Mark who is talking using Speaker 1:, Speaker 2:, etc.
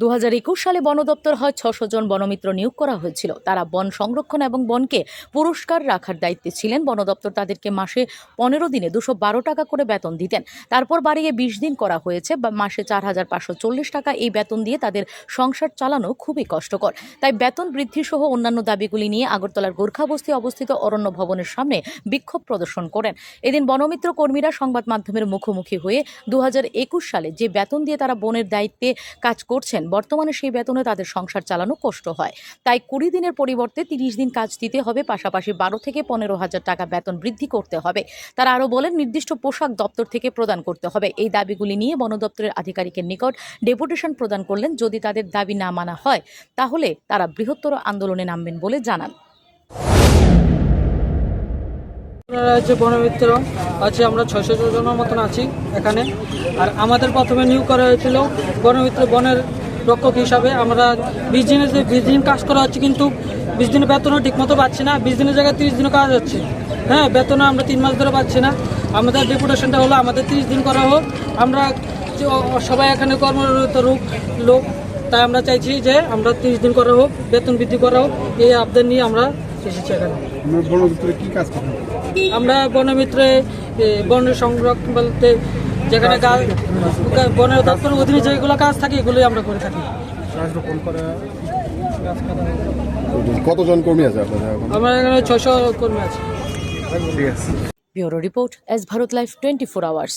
Speaker 1: দু হাজার একুশ সালে বন দপ্তর হয় ছশো জন বনমিত্র নিয়োগ করা হয়েছিল। তারা বন সংরক্ষণ এবং বনকে পুরস্কার রাখার দায়িত্বে ছিলেন। বন দপ্তর তাদেরকে মাসে পনেরো দিনে দুশো বারো টাকা করে বেতন দিতেন। তারপর বাড়িয়ে বিশ দিন করা হয়েছে। বা মাসে চার হাজার পাঁচশো চল্লিশ টাকা এই বেতন দিয়ে তাদের সংসার চালানো খুবই কষ্টকর। তাই বেতন বৃদ্ধি সহ অন্যান্য দাবিগুলি নিয়ে আগরতলার গোর্খাবস্তি অবস্থিত অরণ্য ভবনের সামনে বিক্ষোভ প্রদর্শন করেন। এদিন বনমিত্র কর্মীরা সংবাদ মাধ্যমের মুখোমুখি হয়ে দু হাজার একুশ সালে যে বেতন দিয়ে তারা বনের দায়িত্বে কাজ করছেন বর্তমানে সেই বেতনে তাদের সংসার চালানো কষ্ট হয়। তাই কুড়ি দিনের পরিবর্তে তিরিশ দিন কাজ দিতে হবে, পাশাপাশি বারো থেকে পনেরো হাজার টাকা বেতন বৃদ্ধি করতে হবে। তারা আরও বলেন, নির্দিষ্ট পোশাক দপ্তর থেকে প্রদান করতে হবে। এই দাবিগুলি নিয়ে বন দপ্তরের আধিকারিকের নিকট ডেপুটেশন প্রদান করলেন। যদি তাদের দাবি না মানা হয়, তাহলে তারা বৃহত্তর আন্দোলনে নামবেন বলে জানান।
Speaker 2: হচ্ছে বনমিত্র আছে আমরা ছয়শো জনের মতন আছি এখানে। আর আমাদের প্রথমে নিয়োগ করা হয়েছিল বনমিত্র বনের রক্ষক হিসাবে আমরা বিশ দিনে বিশ দিন কাজ করা হচ্ছে কিন্তু বিশ দিনের বেতনও ঠিকমতো পাচ্ছি না। বিশ দিনের জায়গায় তিরিশ দিনও কাজ হচ্ছে। হ্যাঁ বেতনও আমরা তিন মাস ধরে পাচ্ছি না। আমাদের ডেপুটেশনটা হলো আমাদের তিরিশ দিন করা হোক। আমরা সবাই এখানে কর্মরত লোক লোক তাই আমরা চাইছি যে আমরা তিরিশ দিন করা হোক বেতন বৃদ্ধি করা হোক। এই আবদার নিয়ে আমরা এসেছি এখানে।
Speaker 3: আমরা
Speaker 2: বনমিত্রে বন সংরক্ষণ বলতে যেখানে গাছ বনের দপ্তরের অধীনে যেগুলো কাজ থাকে এগুলোই আমরা করে থাকি।
Speaker 3: কতজন কর্মী আছে আপনাদের
Speaker 2: আমরা এখানে ছয়শো কর্মী
Speaker 3: আছে।
Speaker 1: Bureau report S Bharat life twenty four hours.